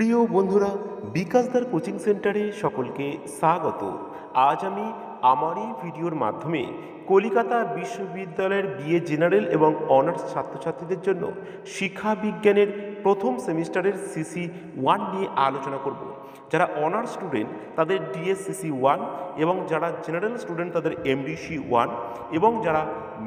প্রিয় বন্ধুরা, বিকাশদার কোচিং সেন্টারে সকলকে স্বাগত। আজ আমি আমার এই ভিডিওর মাধ্যমে কলিকাতা বিশ্ববিদ্যালয়ের বিএ জেনারেল এবং অনার্স ছাত্রছাত্রীদের জন্য শিক্ষা বিজ্ঞানের প্রথম সেমিস্টারের সিসি ওয়ান নিয়ে আলোচনা করব। যারা অনার্স স্টুডেন্ট তাদের ডিএসসিসি ওয়ান এবং যারা জেনারেল স্টুডেন্ট তাদের এমডিসি ওয়ান এবং যারা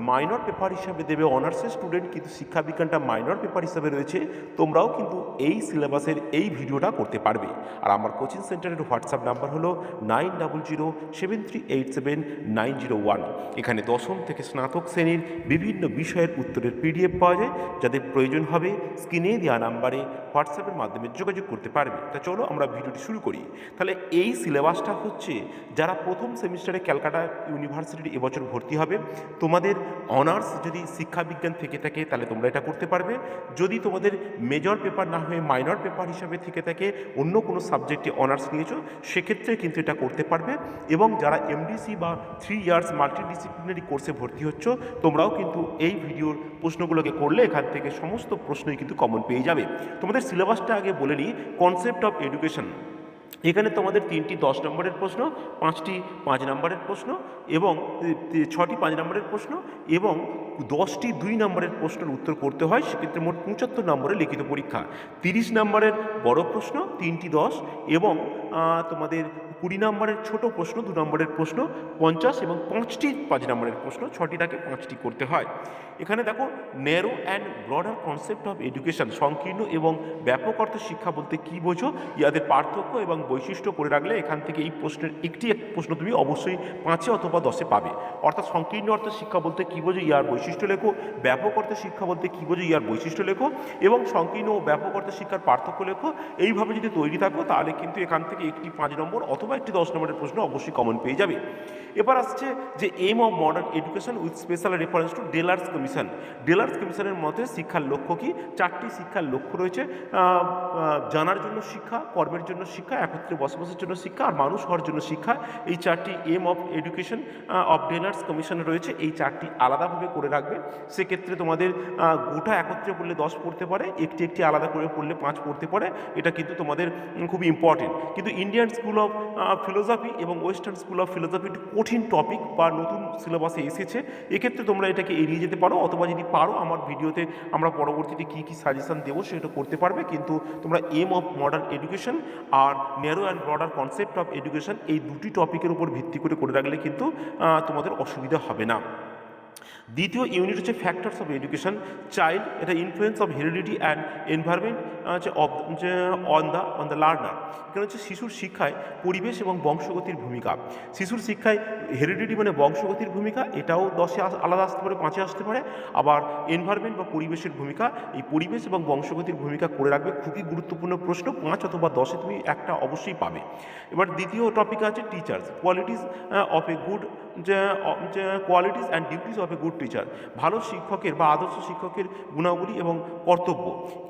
মাইনর পেপার হিসাবে দেবে অনার্সের স্টুডেন্ট কিন্তু শিক্ষা বিজ্ঞানটা মাইনর পেপার হিসাবে রয়েছে, তোমরাও কিন্তু এই সিলেবাসের এই ভিডিওটা করতে পারবে। আর আমার কোচিং সেন্টারের হোয়াটসঅ্যাপ নাম্বার হলো nine double zero seven three eight seven nine zero one এখানে দশম থেকে স্নাতক শ্রেণির বিভিন্ন বিষয়ের উত্তরের পিডিএফ পাওয়া যায়, যাদের প্রয়োজন হবে স্ক্রিনে দেওয়া নাম্বারে হোয়াটসঅ্যাপের মাধ্যমে যোগাযোগ করতে পারবে। তা চলো আমরা ভিডিওটি শুরু করি। তাহলে এই সিলেবাসটা হচ্ছে যারা প্রথম সেমিস্টারে ক্যালকাটা ইউনিভার্সিটির এবছর ভর্তি হবে, তোমাদের অনার্স যদি শিক্ষা বিজ্ঞান থেকে থাকে তাহলে তোমরা এটা করতে পারবে। যদি তোমাদের মেজর পেপার না হয়ে মাইনর পেপার হিসাবে থেকে থাকে, অন্য কোনো সাবজেক্টে অনার্স নিয়েছো, সেক্ষেত্রে কিন্তু এটা করতে পারবে। এবং যারা এমডিসি বা থ্রি ইয়ার্স মাল্টিডিসিপ্লিনারি কোর্সে ভর্তি হচ্ছ, তোমরাও কিন্তু এই ভিডিওর প্রশ্নগুলোকে করলে এখান থেকে সমস্ত প্রশ্নই কিন্তু কমন পেয়ে যাবে। তোমাদের সিলেবাসটা আগে বলে নিই কনসেপ্ট অফ এডুকেশন এখানে তোমাদের তিনটি দশ নম্বরের প্রশ্ন, পাঁচটি পাঁচ নম্বরের প্রশ্ন এবং ছটি পাঁচ নম্বরের প্রশ্ন এবং দশটি দুই নম্বরের প্রশ্নের উত্তর করতে হয়, সেক্ষেত্রে মোট পঁচাত্তর নম্বরের লিখিত পরীক্ষা। তিরিশ নম্বরের বড় প্রশ্ন, তিনটি দশ এবং তোমাদের কুড়ি নম্বরের ছোট প্রশ্ন, দু নম্বরের প্রশ্ন, পঞ্চাশ এবং পাঁচটি পাঁচ নম্বরের প্রশ্ন, ছটিটাকে পাঁচটি করতে হয়। এখানে দেখো narrow and broader concept of education সংকীর্ণ এবং ব্যাপক অর্থে শিক্ষা বলতে কী বোঝো? ইয়াদের পার্থক্য এবং বৈশিষ্ট্য করে রাখলে এখান থেকে এই প্রশ্নের একটি এক প্রশ্ন তুমি অবশ্যই পাঁচে অথবা দশে পাবে। অর্থাৎ সংকীর্ণ অর্থে শিক্ষা বলতে কী বোঝো? ইয়ার বৈশিষ্ট্য লেখো। ব্যাপক অর্থে শিক্ষা বলতে কী বোঝো? ইয়ার বৈশিষ্ট্য লেখো। এবং সংকীর্ণ ও ব্যাপক অর্থে শিক্ষার পার্থক্য লেখো। এইভাবে যদি তৈরি থাকো, তাহলে কিন্তু এখান থেকে একটি পাঁচ নম্বর অথবা একটি দশ নম্বরের প্রশ্ন অবশ্যই কমন পেয়ে যাবে। এবার আসছে যে aim of modern education with special reference to Delors commission Delors কমিশনের মতে শিক্ষার লক্ষ্য কি? চারটি শিক্ষার লক্ষ্য রয়েছে। জানার জন্য শিক্ষা, কর্মের জন্য শিক্ষা একত্রে বসবাসের জন্য শিক্ষা আর মানুষ হওয়ার জন্য শিক্ষা। এই চারটি aim of education of Delors commission রয়েছে। এই চারটি আলাদাভাবে করে রাখবে। সেক্ষেত্রে তোমাদের গোটা একত্রে পড়লে দশ পড়তে পারে, একটি একটি আলাদা করে পড়লে পাঁচ পড়তে পারে। এটা কিন্তু তোমাদের খুব ইম্পর্টেন্ট কিন্তু ইন্ডিয়ান স্কুল অফ ফিলোসফি এবং ওয়েস্টার্ন স্কুল অফ ফিলোসফি একটু কঠিন টপিক বা নতুন সিলেবাসে এসেছে। এক্ষেত্রে তোমরা এটাকে এড়িয়ে যেতে পারো। অথবা যদি পারো, আমার ভিডিওতে আমরা পরবর্তীতে কী কী সাজেশন দেবো সেটা করতে পারবে। কিন্তু তোমরা aim of modern education R narrow and broader concept of education এই দুটি টপিকের উপর ভিত্তি করে করে রাখলে কিন্তু তোমাদের অসুবিধা হবে না। দ্বিতীয় ইউনিট হচ্ছে ফ্যাক্টরস অফ এডুকেশন চাইল্ড এটা influence of heredity and environment হচ্ছে of on the on the learner এখানে হচ্ছে শিশুর শিক্ষায় পরিবেশ এবং বংশগতির ভূমিকা। শিশুর শিক্ষায় হেরিডিটি মানে বংশগতির ভূমিকা, এটাও দশে আলাদা আসতে পারে, পাঁচে আসতে পারে। আবার এনভায়রনমেন্ট বা পরিবেশের ভূমিকা, এই পরিবেশ এবং বংশগতির ভূমিকা করে রাখবে খুবই গুরুত্বপূর্ণ প্রশ্ন, পাঁচ অথবা দশে তুমি একটা অবশ্যই পাবে। এবার দ্বিতীয় টপিক আছে teachers qualities of a good qualities and duties of a good teacher ভালো শিক্ষকের বা আদর্শ শিক্ষকের গুণাবলী এবং কর্তব্য।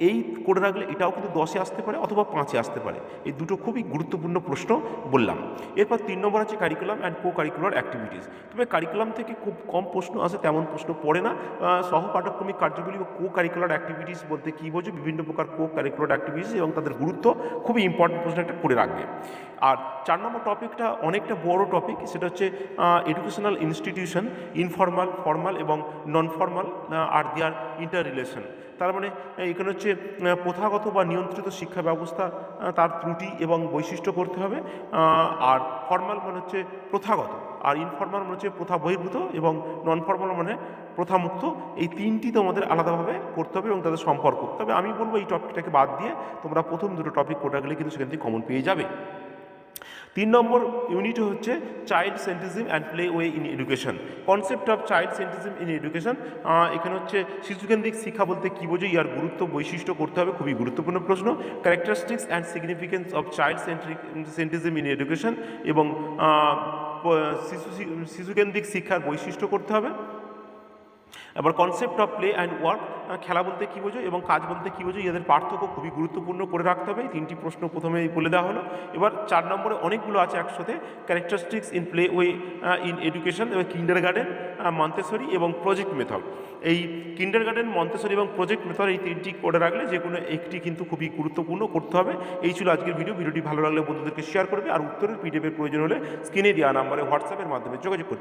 এই করে রাখলে এটাও কিন্তু দশে আসতে পারে অথবা পাঁচে আসতে পারে। এই দুটো খুবই গুরুত্বপূর্ণ প্রশ্ন বললাম। এরপর তিন নম্বর আছে curriculum and co curricular activities তবে কারিকুলাম থেকে খুব কম প্রশ্ন আসে তেমন প্রশ্ন পড়ে না। আহ, সহ পাঠ্যক্রমিক কার্যগুলি বা কো কারিকুলার অ্যাক্টিভিটিস বলতে কী বোঝো? বিভিন্ন প্রকার কো কারিকুলার অ্যাক্টিভিটিস এবং তাদের গুরুত্ব খুবই ইম্পর্টেন্ট প্রশ্ন একটা করে রাখবে। আর চার নম্বর টপিকটা অনেকটা বড় টপিক সেটা হচ্ছে এডুকেশনাল ইনস্টিটিউশন ইনফর্মাল ফর্মাল এবং নন ফর্মাল আর দেয়ার ইন্টার রিলেশন তার মানে এখানে হচ্ছে প্রথাগত বা নিয়ন্ত্রিত শিক্ষা ব্যবস্থা তার ত্রুটি এবং বৈশিষ্ট্য করতে হবে আর ফর্মাল মানে হচ্ছে প্রথাগত, আর ইনফর্মাল মানে হচ্ছে প্রথা বহির্ভূত এবং নন ফর্মাল মানে প্রথামুক্ত। এই তিনটি তোমাদের আলাদাভাবে করতে হবে এবং তাদের সম্পর্ক। তবে আমি বলব এই টপিকটাকে বাদ দিয়ে তোমরা প্রথম দুটো টপিক কোটা গেলে কিন্তু সেখান থেকে কমন পেয়ে যাবে। তিন নম্বর ইউনিট হচ্ছে child centrism and play way in education concept of child centrism in education এখানে হচ্ছে শিশুকেন্দ্রিক শিক্ষা বলতে কী বোঝো ইয়ার গুরুত্ব বৈশিষ্ট্য করতে হবে, খুবই গুরুত্বপূর্ণ প্রশ্ন। Characteristics and significance of child centrism in education এবং শিশু, শিশুকেন্দ্রিক শিক্ষার বৈশিষ্ট্য করতে হবে। এবার concept of play and work খেলা বলতে কী বোঝো এবং কাজ বলতে কী বোঝো এদের পার্থক্য খুবই গুরুত্বপূর্ণ করে রাখতে হবে। তিনটি প্রশ্ন প্রথমে বলে দেওয়া হলো। এবার চার নম্বরে অনেকগুলো আছে একসাথে। Characteristics in play way in education এবং কিন্ডার গার্ডেন মন্তেশ্বরী এবং প্রজেক্ট মেথড এই কিন্ডার গার্ডেন মন্তেশ্বরী এবং প্রজেক্ট মেথড এই তিনটি করে রাখলে যে কোনো একটি কিন্তু খুবই গুরুত্বপূর্ণ করতে হবে। এই ছিল আজকের ভিডিও ভিডিওটি ভালো লাগলে বন্ধুদেরকে শেয়ার করবে। আর উত্তরের পিডিএফের প্রয়োজন হলে স্ক্রিনে দেওয়া নাম্বারে হোয়াটসঅ্যাপের মাধ্যমে যোগাযোগ করতে